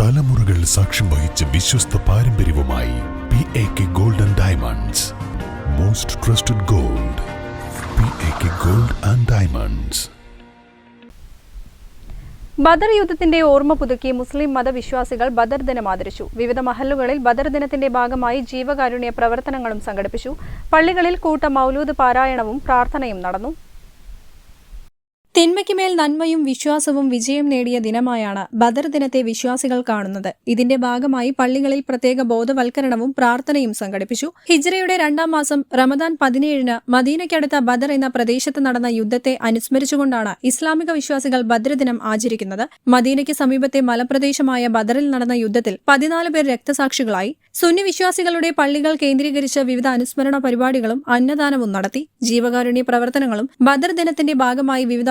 തലമുറകൾ സാക്ഷ്യം വഹിച്ച വിശ്വസ്ത പാരമ്പര്യവുമായി P A K golden diamonds most trusted gold P A K gold and diamonds Badr യുദ്ധത്തിന്റെ ഓർമ്മ പുതുക്കി മുസ്ലിം മതവിശ്വാസികൾ ബദർ ദിനം ആദരിച്ചു. വിവിധ മഹല്ലുകളിൽ ബദർ ദിനത്തിന്റെ ഭാഗമായി ജീവകാരുണ്യ പ്രവർത്തനങ്ങളും സംഘടിപ്പിച്ചു. പള്ളികളിൽ കൂട്ട മൗലൂദ് പാരായണവും പ്രാർത്ഥനയും നടന്നു. തിന്മയ്ക്ക് മേൽ നന്മയും വിശ്വാസവും വിജയം നേടിയ ദിനമായാണ് ബദർ ദിനത്തെ വിശ്വാസികൾ കാണുന്നത്. ഇതിന്റെ ഭാഗമായി പള്ളികളിൽ പ്രത്യേക ബോധവൽക്കരണവും പ്രാർത്ഥനയും സംഘടിപ്പിച്ചു. ഹിജ്റയുടെ രണ്ടാം മാസം റമദാൻ പതിനേഴിന് മദീനയ്ക്കടുത്ത ബദർ എന്ന പ്രദേശത്ത് നടന്ന യുദ്ധത്തെ അനുസ്മരിച്ചുകൊണ്ടാണ് ഇസ്ലാമിക വിശ്വാസികൾ ബദർ ദിനം ആചരിക്കുന്നത്. മദീനയ്ക്ക് സമീപത്തെ മലപ്രദേശമായ ബദറിൽ നടന്ന യുദ്ധത്തിൽ പതിനാല് പേർ രക്തസാക്ഷികളായി. സുന്നി വിശ്വാസികളുടെ പള്ളികൾ കേന്ദ്രീകരിച്ച് വിവിധ അനുസ്മരണ പരിപാടികളും അന്നദാനവും നടത്തി. ജീവകാരുണ്യ പ്രവർത്തനങ്ങളും ബദർ ദിനത്തിന്റെ ഭാഗമായി വിവിധ